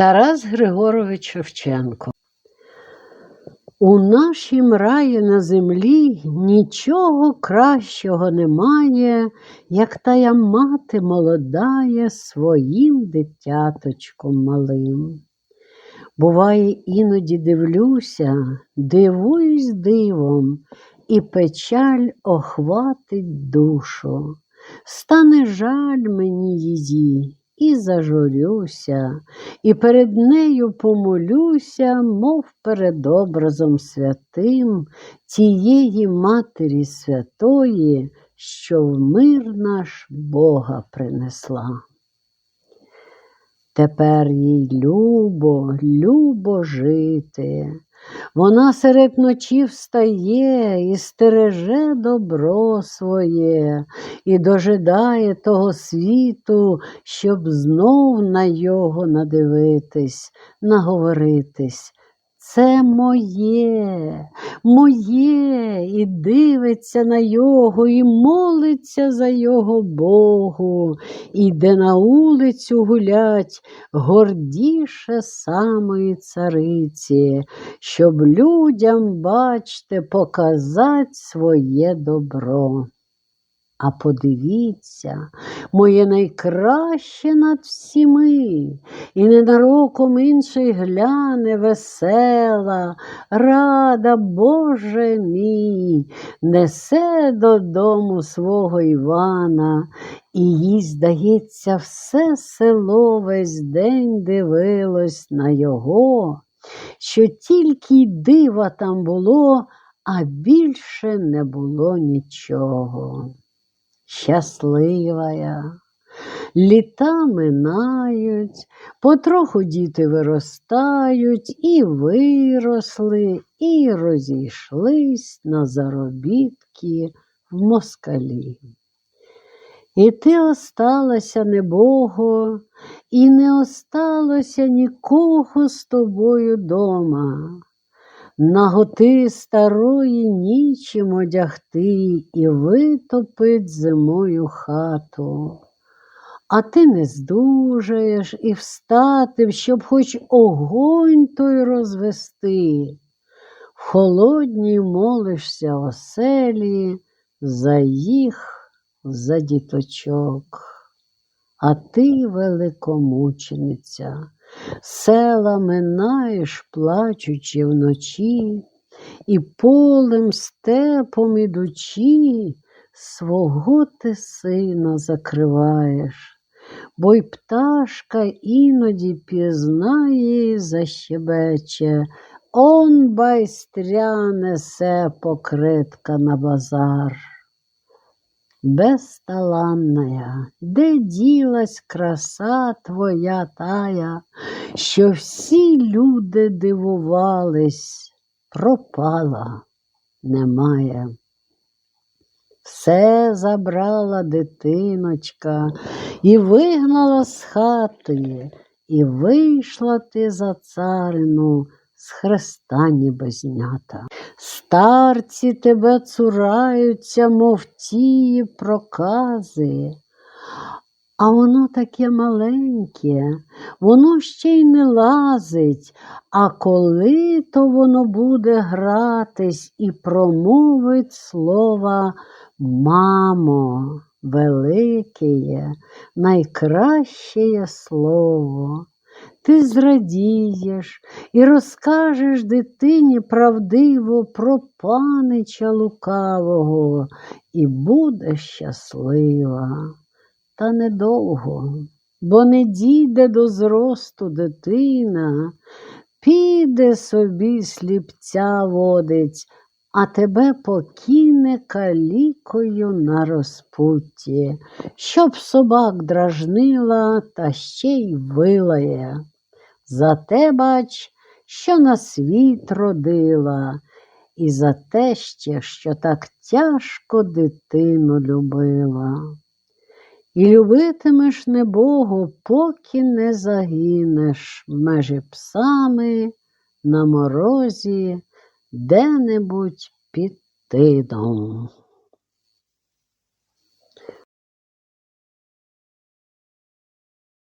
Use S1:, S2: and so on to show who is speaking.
S1: Тарас Григорович Шевченко. У нашім раї на землі нічого кращого немає, як тая мати молодає своїм дитяточком малим. Буває, іноді дивлюся, дивуюсь дивом, і печаль охватить душу. Стане жаль мені її, і зажурюся, і перед нею помолюся, мов перед образом святим тієї Матері Святої, що в мир наш Бога принесла. Тепер їй любо, любо жити. Вона серед ночі встає і стереже добро своє, і дожидає того світу, щоб знов на його надивитись, наговоритись. Це моє, моє, і дивиться на його, і молиться за його Богу, іде на улицю гулять гордіше самої цариці, щоб людям, бачте, показать своє добро. А подивіться, моє найкраще над всіми, і ненароком інший гляне весела, рада, Боже мій, несе додому свого Івана, і їй, здається, все село весь день дивилось на його, що тільки й дива там було, а більше не було нічого щаслива я. Літа минають, потроху діти виростають, і виросли, і розійшлись на заробітки в москалі. І ти осталася небого, і не осталося нікого з тобою дома. Наготи старої нічим одягти і витопить зимою хату. А ти не здужаєш і встати, щоб хоч огонь той розвести. В холодній молишся оселі за їх, за діточок. А ти, великомучениця, Села минаєш, плачучи вночі, і полем степом ідучи, свого ти сина закриваєш, бо й пташка іноді пізнає і защебече, он байстря несе покритка на базар. Безталанная, де ділась краса твоя тая, що всі люди дивувались, пропала, немає. Все забрала дитиночка і вигнала з хати, і вийшла ти за царину з хреста нібезнята. Старці тебе цураються, мов тії прокази. А воно таке маленьке, воно ще й не лазить, а коли то воно буде гратись і промовить слова мамо, велике, найкраще слово. Ти зрадієш і розкажеш дитині правдиво про панича лукавого і будеш щаслива. Та недовго, бо не дійде до зросту дитина, піде собі сліпця водить, а тебе покине калікою на розпутті, щоб собак дражнила та ще й вилає. За те, бач, що на світ родила, і за те ще, що так тяжко дитину любила. І любитимеш небогу, поки не загинеш межі псами на морозі де-небудь під тином.